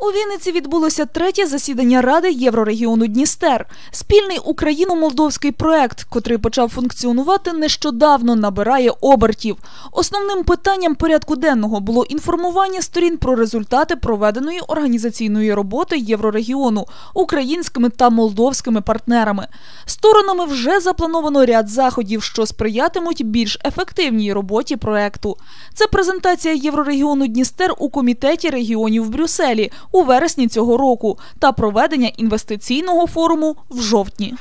У Вінниці відбулося третє засідання Ради Єврорегіону Дністер. Спільний україно-молдовський проект, котрий почав функціонувати нещодавно, набирає обертів. Основним питанням порядку денного було інформування сторін про результати проведеної організаційної роботи Єврорегіону українськими та молдовськими партнерами. Сторонами вже заплановано ряд заходів, що сприятимуть більш ефективній роботі проекту. Це презентація Єврорегіону Дністер у комітеті регіонів в Брюсселі у вересні цього року та проведення інвестиційного форуму в жовтні.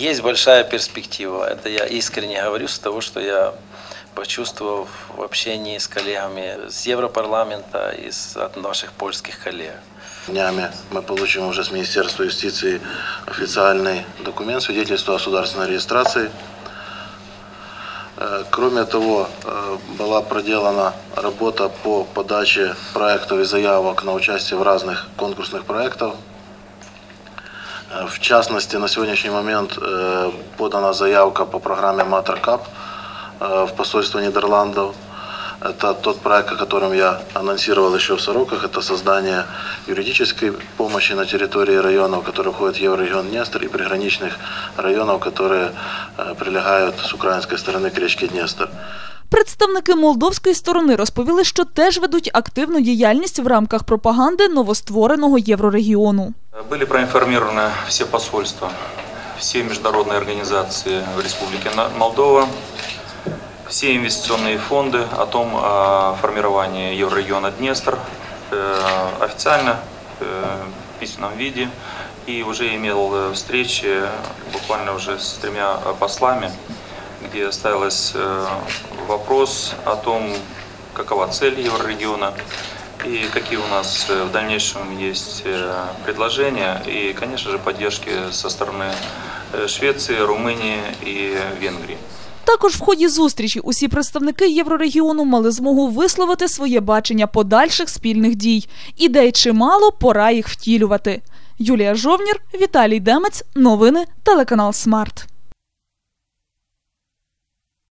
Есть большая перспектива. Это я искренне говорю с того, что я почувствовал в общении с коллегами с Европарламента и с, от наших польских коллег. Днями мы получим уже с Министерства юстиции официальный документ, свидетельство о государственной регистрации. Э, Кроме того, э, была проделана работа по подаче проектов и заявок на участие в разных конкурсных проектах. Э, В частности, на сегодняшний момент э, подана заявка по программе MaterCap э, в посольство Нидерландов. Это тот проект, о котором я анонсировал еще в Сороках. Это создание юридической помощи на территории районов, которые входят в Еврорегион Днестр, и приграничных районов, которые э, прилегают с украинской стороны к речке Днестр. Представники молдовської сторони розповіли, що теж ведуть активну діяльність в рамках пропаганди новоствореного єврорегіону. Были проинформированы все посольства, все международные организации в Республике На- Молдова, все инвестиционные фонды о том о формировании еврорегиона Днестр э, официально э, в письменном виде и уже имел э, встречи буквально уже с тремя послами, где ставилось э, вопрос о том, какова цель еврорегиона и какие у нас в дальнейшем есть предложения и, конечно же, поддержки со стороны Швеции, Румынии и Венгрии. Також в ході зустрічі усі представники єврорегіону мали змогу висловити своє бачення подальших спільних дій. Ідей чимало, пора їх втілювати. Юлія Жовнір, Віталій Демець, новини, телеканал Смарт.